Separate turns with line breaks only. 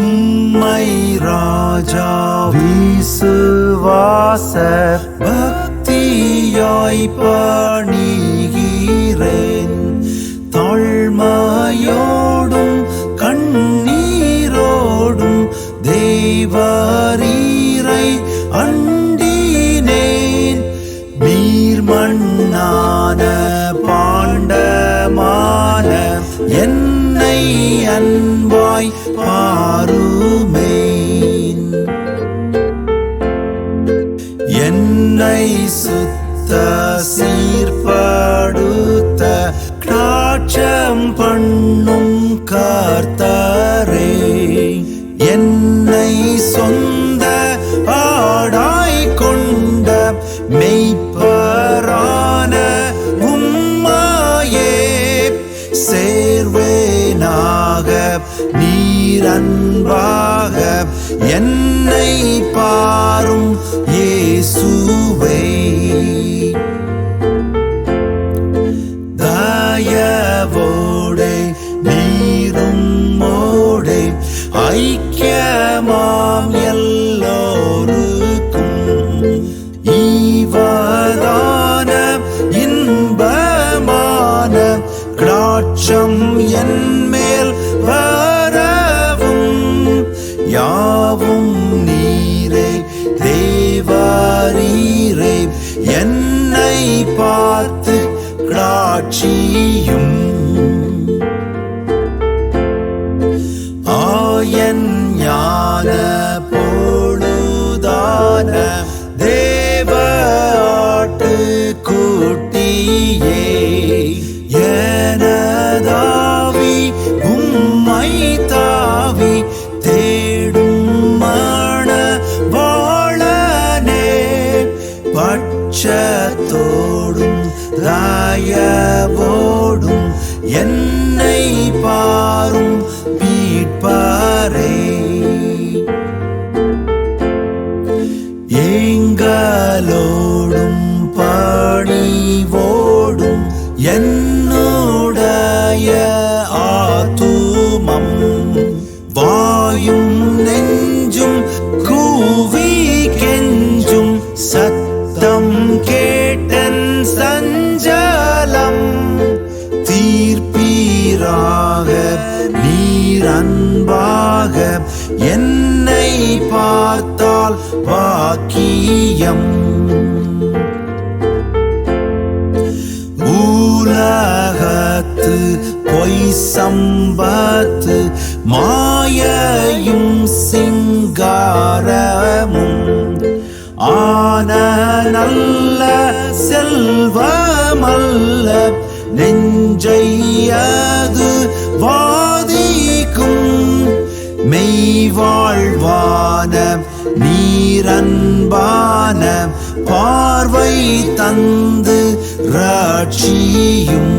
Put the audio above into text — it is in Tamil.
உம்மை ராஜா விசுவாச பக்தியாய் பணிகிறேன். தாழ்மையோடும் கண்ணீரோடும் தேவரீரை அண்டினேன். நீர்மண்ணான பாண்டமான என்னை அன்பா உன்னை சுத்த சீர்படுத்த காட்சம் பண்ணும் கார்த்தாரே. என்னை சொந்த ஆடாய் கொண்ட மெய்ப்பரான உம்மாயே. சேர்வேனாக நீரன்பாக என்னை பாரும் ஏசூ கடாட்சம் என் மேல் வரவும் யாவும் நீரே தேவாரீரே என்னை பார்த்து காட்சியும் தோடும் தயவோடும் என்னை பாரும். தீர்ப்பீராக நீர் அன்பாக என்னை பார்த்தால் பாக்கியம். உலகத்து பொய் சம்பத்து மாயையும் சிங்காரமும். ஆன நல்ல செல்வமல்ல நெஞ்சையது வாதிக்கும் மெய்வாழ்வான நீரன்பான பார்வை தந்து ராட்சியும்.